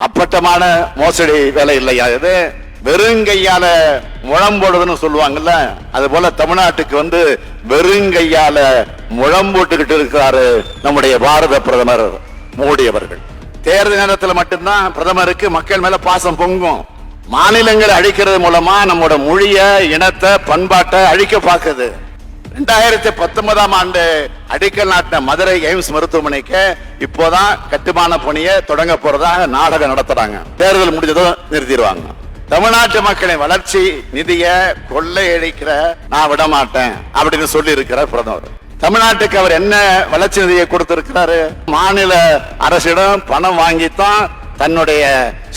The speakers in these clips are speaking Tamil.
அப்பட்டமான மோசடி வேலை இல்லையா இது? வெறுங்கையால முழம்போடுதுன்னு சொல்லுவாங்கல்ல அது போல தமிழ்நாட்டுக்கு வந்து வெறுங்கையால முழம் போட்டுக்கிட்டு இருக்கிறாரு நம்முடைய பாரத பிரதமர் மோடி அவர்கள். தேர்தல் நேரத்தில் மட்டும்தான் பிரதமருக்கு மக்கள் மேல பாசம் பொங்கும். மாநிலங்களை அழிக்கிறது மூலமா நம்மோட மொழிய இனத்தை பண்பாட்டை அழிக்க பார்க்குது. ரெண்டாயிரத்தி பத்தொன்பதாம் ஆண்டு அடிக்கல் நாட்டின மதுரை எய்ம்ஸ் மருத்துவமனைக்கு இப்போதான் கட்டுமான பணியை தொடங்க போறதாக நாடகம் நடத்துறாங்க. தேர்தல் முடிஞ்சதும் நிறுத்திடுவாங்க. தமிழ்நாட்டு மக்களின் வளர்ச்சி நிதிய கொள்ளையடிக்கிற நான் விட மாட்டேன் அப்படின்னு சொல்லி இருக்கிற பிரதமர். தமிழ்நாட்டுக்கு அவர் என்ன வளர்ச்சி நிதியை கொடுத்திருக்கிறாரு? மாநில அரசிடம் பணம் வாங்கித்தான் தன்னுடைய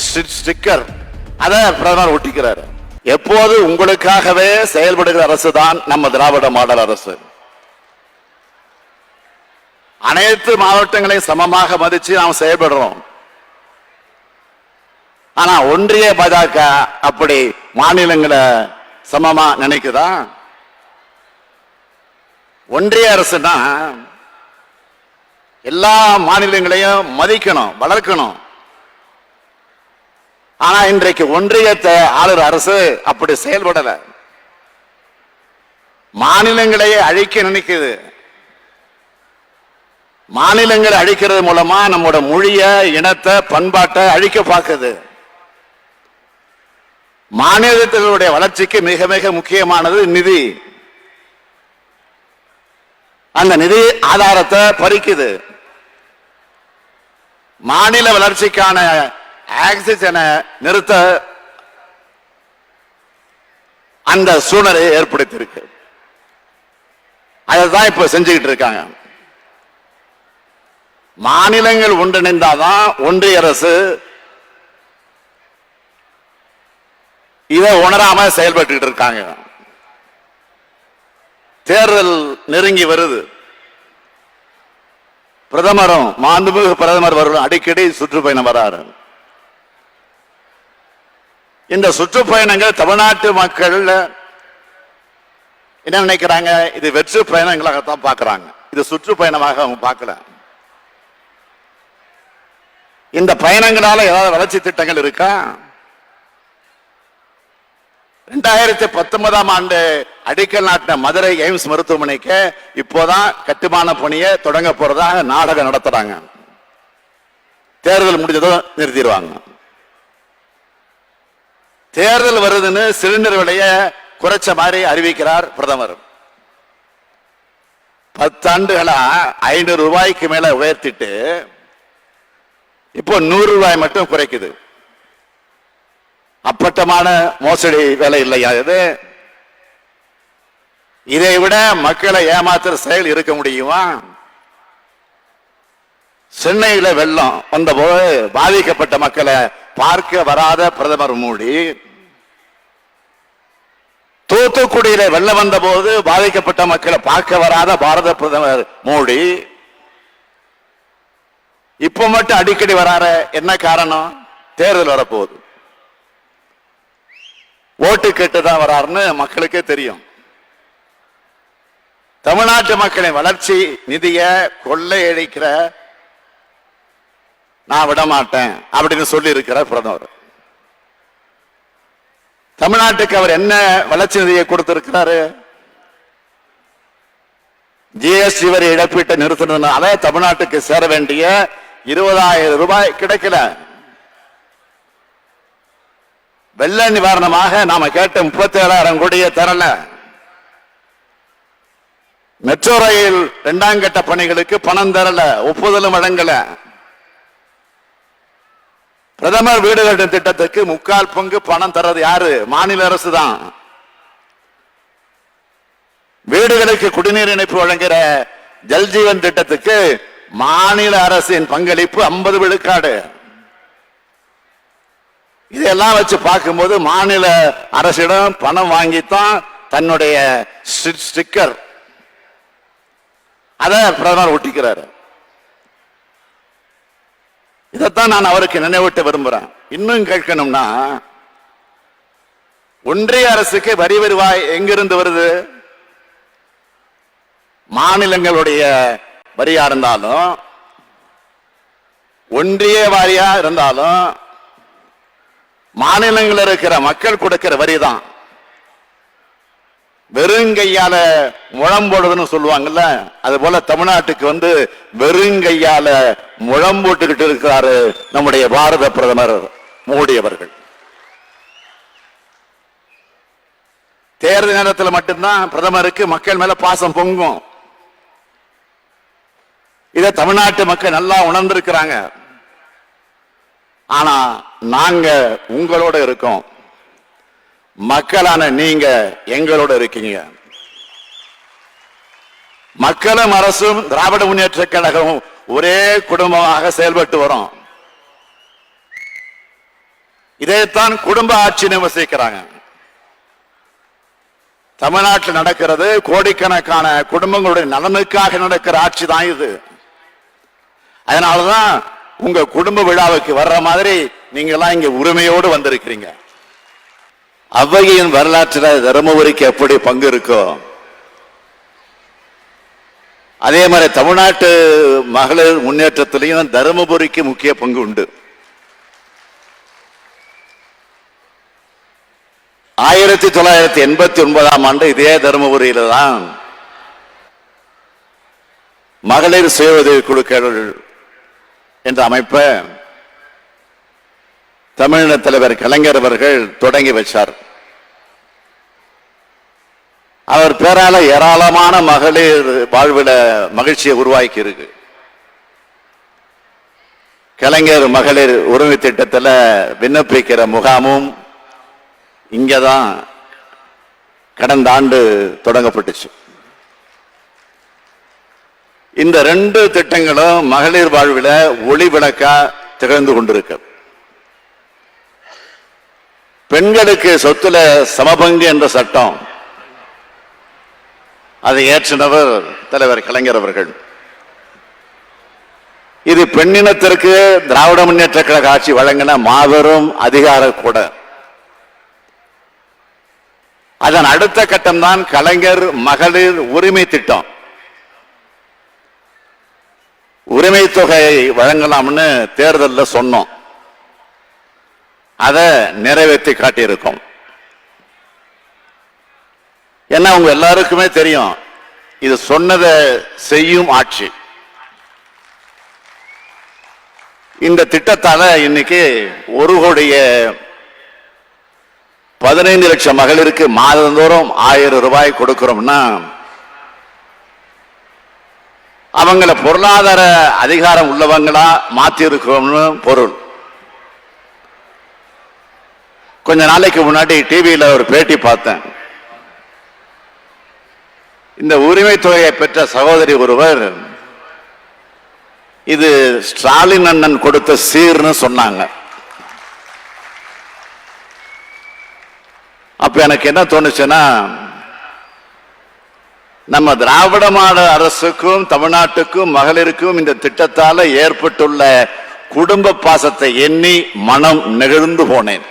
ஸ்டிக்கர் அதை பிரதமர் ஒட்டிக்கிறாரு. எப்போது உங்களுக்காகவே செயல்படுகிற அரசு தான் நம்ம திராவிட மாடல் அரசு. அனைத்து மாவட்டங்களையும் சமமாக மதிச்சு நாம் செயல்படுறோம். ஆனா ஒன்றிய பாஜக அப்படி மாநிலங்களை சமமா நினைக்குதா? ஒன்றிய அரசுனா எல்லா மாநிலங்களையும் மதிக்கணும் வளர்க்கணும். ஆனா இன்றைக்கு ஒன்றியத்தை ஆளுற அரசு அப்படி செயல்படல. மாநிலங்களையே அழிக்க நினைக்குது. மாநிலங்களை அழிக்கிறது மூலமா நம்மோட மொழிய இனத்தை பண்பாட்டை அழிக்க பார்க்குது. மாநிலத்தினுடைய வளர்ச்சிக்கு மிக மிக முக்கியமானது நிதி. அந்த நிதி ஆதாரத்தை பறிக்குது. மாநில வளர்ச்சிக்கான ஆக்சிஜனை நிறுத்த அந்த சூழ்நிலையை ஏற்படுத்தியிருக்கு. அதை தான் இப்ப செஞ்சுக்கிட்டு இருக்காங்க. மாநிலங்கள் ஒன்றிணைந்தாதான் ஒன்றிய அரசு இதை உணராம செயல்பட்டு இருக்காங்க. தேர்தல் நெருங்கி வருது. பிரதமரும் மாண்புமிகு பிரதமர் வரும் அடிக்கடி சுற்றுப்பயணம் வராரு. இந்த சுற்றுப்பயணங்கள் தமிழ்நாட்டு மக்கள் என்ன நினைக்கிறாங்க? இது வெற்று பயணங்களாகத்தான் பார்க்குறாங்க. இது சுற்றுப்பயணமாக அவங்க பார்க்கல. இந்த பயணங்களால ஏதாவது வளர்ச்சி திட்டங்கள் இருக்கா? ரெண்டாயிரத்தி பத்தொன்பதாம் ஆண்டு அடிக்கல் நாட்டின மதுரை எய்ம்ஸ் மருத்துவமனைக்கு இப்போதான் கட்டுமான பணியை தொடங்க போறதாக நாடகம் நடத்துறாங்க. தேர்தல் முடிஞ்சதும் நிறுத்திடுவாங்க. தேர்தல் வருதுன்னு சிலிண்டர் விலைய குறைச்ச மாதிரி அறிவிக்கிறார் பிரதமர். பத்தாண்டுகளா ஐநூறு ரூபாய்க்கு மேல உயர்த்திட்டு இப்போ நூறு ரூபாய் மட்டும் குறைக்குது. அப்பட்டமான மோசடி வேலை இல்லையா இது? இதை விட மக்களை ஏமாத்துற செயல் இருக்க முடியுமா? சென்னையில வெள்ளம் வந்தபோது பாதிக்கப்பட்ட மக்களை பார்க்க வராத பிரதமர் மோடி தூத்துக்குடியில வெள்ளம் வந்த போது பாதிக்கப்பட்ட மக்களை பார்க்க வராத பாரத பிரதமர் மோடி இப்ப மட்டும் அடிக்கடி வராற என்ன காரணம்? தேர்தல் வரப்போகுது. ஓட்டு கேட்டு தான் வராருன்னு மக்களுக்கே தெரியும். தமிழ்நாட்டு மக்களின் வளர்ச்சி நிதிய கொள்ளையடிக்கிற நான் விட மாட்டேன் அப்படின்னு சொல்லி இருக்கிற பிரதமர். தமிழ்நாட்டுக்கு அவர் என்ன வளர்ச்சி நிதியை கொடுத்திருக்கிறாரு? ஜிஎஸ்டி வரி இழப்பீட்டை நிறுத்தினதுனால தமிழ்நாட்டுக்கு சேர வேண்டிய இருபதாயிரம் ரூபாய் கிடைக்கல. வெள்ள நிவாரணமாக நாம கேட்ட முப்பத்தி ஏழாயிரம் கோடியை தரல. மெட்ரோ ரயில் இரண்டாம் கட்ட பணிகளுக்கு பணம் தரல ஒப்புதலும் வழங்கல. பிரதமர் வீடு கட்டும் திட்டத்துக்கு முக்கால் பங்கு பணம் தர்றது யாரு? மாநில அரசு தான் வீடுகளுக்கு குடிநீர் இணைப்பு வழங்குகிற ஜல்ஜீவன் திட்டத்துக்கு மாநில அரசின் பங்களிப்பு ஐம்பது விழுக்காடு. இதெல்லாம் வச்சு பார்க்கும்போது மாநில அரசிடம் பணம் வாங்கித்தான் தன்னுடைய ஸ்டிக்கர். அதை பிரதமர் ஒட்டிக்கிறாரு. இதைத்தான் நான் அவருக்கு நினைவூட்ட விரும்புறேன். இன்னும் கேட்கணும்னா ஒன்றிய அரசுக்கு வரி வருவாய் எங்கிருந்து வருது? மாநிலங்களுடைய வரியா இருந்தாலும் ஒன்றிய வாரியா இருந்தாலும் மாநிலங்களில் இருக்கிற மக்கள் கொடுக்கிற வரி தான் வெறுங்கையால முழம் போடுதுன்னு சொல்லுவாங்கல்ல அது போல தமிழ்நாட்டுக்கு வந்து வெறுங்கையால முழம் போட்டுக்கிட்டு இருக்கிறாரு நம்முடைய பாரத பிரதமர் மோடி அவர்கள். தேர்தல் நேரத்தில் மட்டும்தான் பிரதமருக்கு மக்கள் மேல பாசம் பொங்கும். இதை தமிழ்நாட்டு மக்கள் நல்லா உணர்ந்திருக்கிறாங்க. ஆனா நாங்க உங்களோட இருக்கோம். மக்களான நீங்க எங்களோட இருக்கீங்க. மக்களும் அரசும் திராவிட முன்னேற்ற கழகமும் ஒரே குடும்பமாக செயல்பட்டு வரும். இதைத்தான் குடும்ப ஆட்சி விமர்சிக்கிறாங்க. தமிழ்நாட்டில் நடக்கிறது கோடிக்கணக்கான குடும்பங்களுடைய நலனுக்காக நடக்கிற ஆட்சி தான் இது. அதனாலதான் உங்க குடும்ப விழாவுக்கு வர்ற மாதிரி நீங்க எல்லாம் இங்க உரிமையோடு வந்திருக்கிறீங்க. அவ்வையின் வரலாற்றில் தருமபுரிக்கு எப்படி பங்கு இருக்கோ அதே மாதிரி தமிழ்நாட்டு மகளிர் முன்னேற்றத்திலையும் தருமபுரிக்கு முக்கிய பங்கு உண்டு. ஆயிரத்தி தொள்ளாயிரத்தி எண்பத்தி ஒன்பதாம் ஆண்டு இதே தருமபுரியில தான் மகளிர் சுய உதவி குழுக்கள் என்ற அமைப்பை தமிழின தலைவர் கலைஞர் அவர்கள் தொடங்கி வச்சார். அவர் பேரால ஏராளமான மகளிர் வாழ்வில் மகிழ்ச்சியை உருவாக்கி இருக்கு கலைஞர் மகளிர் உரிமை திட்டத்தில் விண்ணப்பிக்கிற முகாமும் இங்கதான் கடந்த ஆண்டு தொடங்கப்பட்டுச்சு. இந்த ரெண்டு திட்டங்களும் மகளிர் வாழ்வில் ஒளி விளக்கா திகழ்ந்து கொண்டிருக்கு பெண்களுக்கு சொத்துல சமபங்கு என்ற சட்டம் அதை ஏற்றினவர் தலைவர் கலைஞர் அவர்கள். இது பெண்ணினத்திற்கு திராவிட முன்னேற்ற கழக ஆட்சி வழங்கின மாபெரும் அதிகார கூட. அதன் அடுத்த கட்டம்தான் கலைஞர் மகளிர் உரிமை திட்டம். உரிமை தொகையை வழங்கலாம்னு தேர்தலில் சொன்னோம். அதை நிறைவேற்றி காட்டியிருக்கோம். ஏன்னா உங்க எல்லாருக்குமே தெரியும் இது சொன்னதை செய்யும் ஆட்சி. இந்த திட்டத்தால இன்னைக்கு ஒரு கோடிய பதினைந்து லட்சம் மகளிருக்கு மாதந்தோறும் ஆயிரம் ரூபாய் கொடுக்கிறோம்னா அவங்கள பொருளாதார அதிகாரம் உள்ளவங்களா மாத்தி பொருள். கொஞ்ச நாளைக்கு முன்னாடி டிவியில் ஒரு பேட்டி பார்த்தேன். இந்த உரிமை தொகையை பெற்ற சகோதரி ஒருவர் இது ஸ்டாலின் அண்ணன் கொடுத்த சீர்னு சொன்னாங்க. அப்ப எனக்கு என்ன தோணுச்சுன்னா நம்ம திராவிட மாடல் அரசுக்கும் தமிழ்நாட்டுக்கும் மகளிருக்கும் இந்த திட்டத்தால ஏற்பட்டுள்ள குடும்ப பாசத்தை எண்ணி மனம் நெகிழ்ந்து போனேன்.